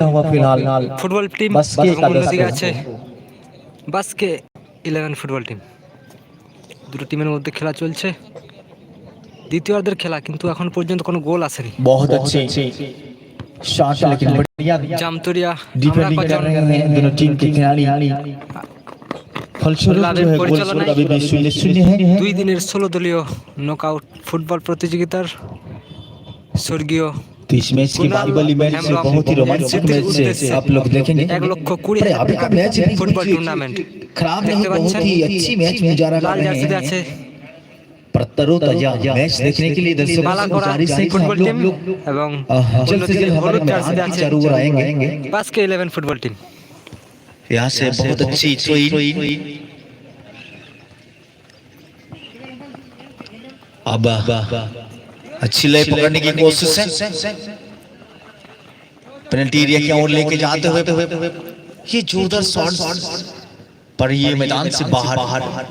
football फिलहाल football team बस के বাসকে ইলেভেন ফুটবল টিম দুটো টিমের মধ্যে খেলা চলছে দ্বিতীয়ার্ধের খেলা কিন্তু এখন পর্যন্ত কোনো গোল আসেনি বহুত अच्छी शॉट लेकिन बढ़िया जामतुरिया डिफेंडिंग कर रहे हैं दोनों टीम के खिलाड़ी দুই দিনের ষোলো দলীয় নকআউট ফুটবল প্রতিযোগিতার স্বর্গীয় तो इस मैच के बाहुबली मैच से बहुत ही रोमांचक मैच से आप लोग देखेंगे एक लक्ष अरे अभी का मैच फुटबॉल टूर्नामेंट खराब नहीं बहुत ही अच्छी मैच गुजारा कर रहे हैं मैच देखने के लिए दर्शकों फुटबॉल टीम एवं जल्द से जल्द हमारे जरूर आएंगे पास के 11 फुटबॉल टीम यहां से बहुत अच्छी अब अच्छी लय पकड़ने की कोशिश है पेनल्टी एरिया की ओर लेके जाते हुए ये जोरदार शॉट पर ये मैदान से बाहर बाहर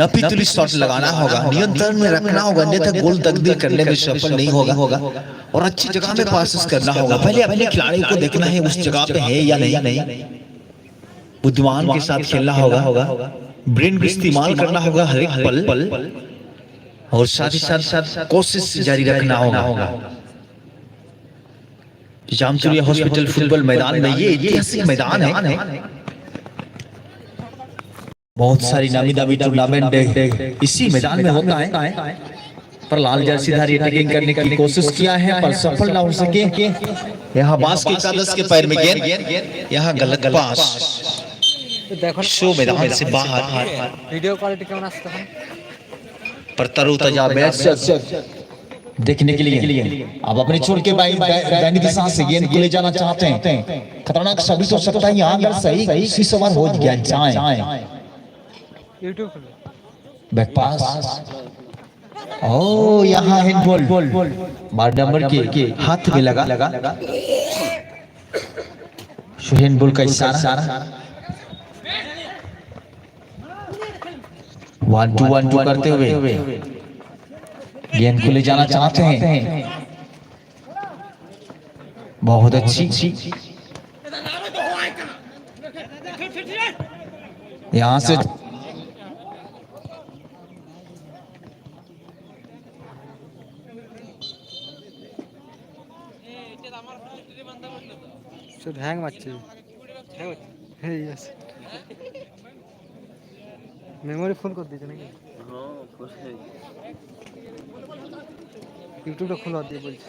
नपितुली शॉट लगाना होगा नियंत्रण में रखना होगा अन्यथा गोल तकदीर करने में सफल नहीं होगा होगा और अच्छी जगह में पासिस करना होगा पहले अपने खिलाड़ी को देखना है उस जगह पे है या नहीं नहीं बुद्धिमान के साथ खेलना होगा होगा ब्रेन का इस्तेमाल करना होगा हर एक पल और साथ ही साथ साथ कोशिश जारी रखना होगा होगा जामचुरिया हॉस्पिटल फुटबॉल मैदान में ये ऐतिहासिक मैदान है बहुत सारी नामी दामी टूर्नामेंट इसी मैदान में होता है पर लाल जर्सीधारी अटैकिंग करने की कोशिश किया है पर सफल ना हो सके यहाँ बास के एकादश के पैर में गेंद यहाँ गलत पास तो शो मैदान से बाहर वीडियो क्वालिटी कैमरा से पर तरु तजाबैत से देखने के लिए आप अपने छोड़ के भाई बैन की सांस से गेंद ले जाना चाहते हैं खतरनाक सभी तो सकता है यहाँ अगर सही सही सवार हो गया जाए बैक पास ओ यहाँ है बॉल बॉल बार नंबर के हाथ में लगा लगा सुहेन बॉल का इशारा वन टू वन टू करते हुए गेंद को ले जाना चाहते हैं बहुत अच्छी यहां से हैंग मच्छी হ্যাং মারছে হ্যাং মারছে মেমোরি ফুল করে দিয়েছে নাকি ইউটিউবটা হ্যাঁ, খোলা দিয়ে বলছি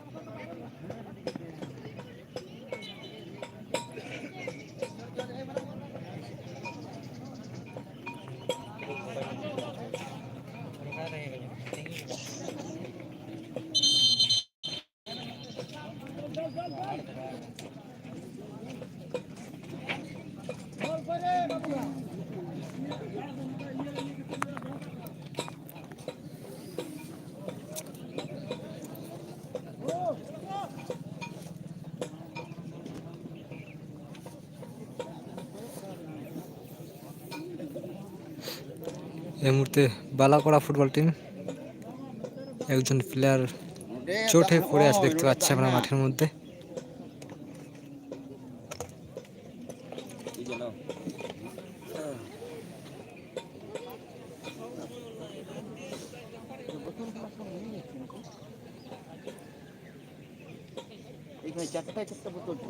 এই মুহূর্তে বালাকড়া ফুটবল টিম একজন প্লেয়ার চোটে পড়ে আছে দেখতে পাচ্ছি আমরা মাঠের মধ্যে চারটা বোতল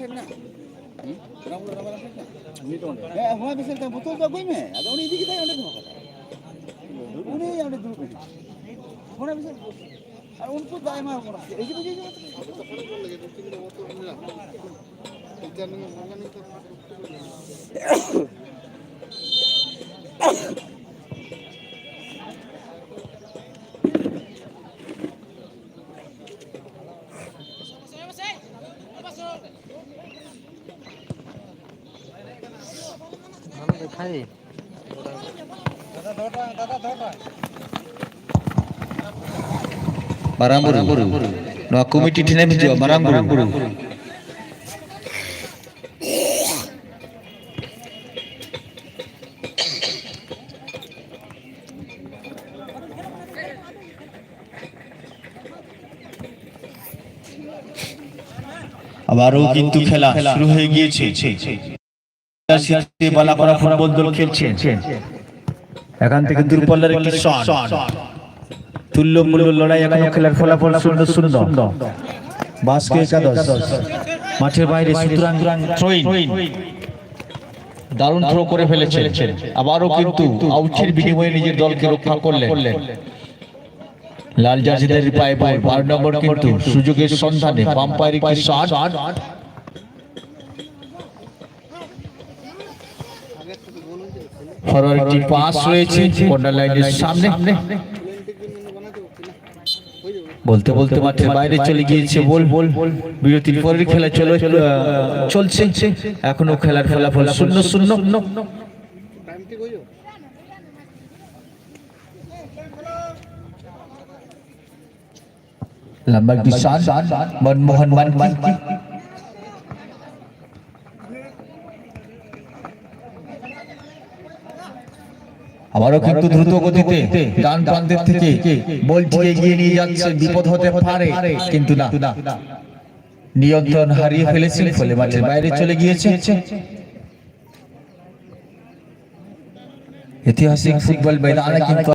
আর उनको दाएमा होना चाहिए ऐसे बुझिए जो मतलब ভাই ᱵᱟᱨᱟᱢᱵᱩᱨᱩ ᱱᱚᱣᱟ ᱠᱚᱢᱤᱴᱤ ᱴᱷᱮᱱᱮᱢ ᱦᱤᱡᱩᱜᱼᱟ ᱵᱟᱨᱟᱢᱵᱩᱨᱩ আবারও কিন্তু খেলা শুরু হয়ে গিয়েছে দারুণ থ্রো করে ফেলেছে আবারও কিন্তু আউটের বিনিময়ে নিজের দলকে রক্ষা করলেন লাল জার্সিদের পায়ে পায়ে বারো নম্বর কিন্তু সুযোগের সন্ধানে বাম পায়ের ফরওয়ার পাস রয়েছে কর্নার লাইনের সামনে বলতে বলতে মাঠের বাইরে চলে গিয়েছে বল বল বিরতির পরের খেলা চলে চলছে এখনো খেলার ফলাফল শূন্য শূন্য লাম্বার কিষান মনমোহন মান্তি আবারও কিন্তু দ্রুত গতিতে ডান প্রান্তের থেকে বলটি এগিয়ে নিয়ে যাচ্ছে বিপদ হতে পারে কিন্তু না নিয়ন্ত্রণ হারিয়ে ফেলেছিলেন ফলে মাঠের বাইরে চলে গিয়েছে ঐতিহাসিক ফুটবল ময়দানে কিন্তু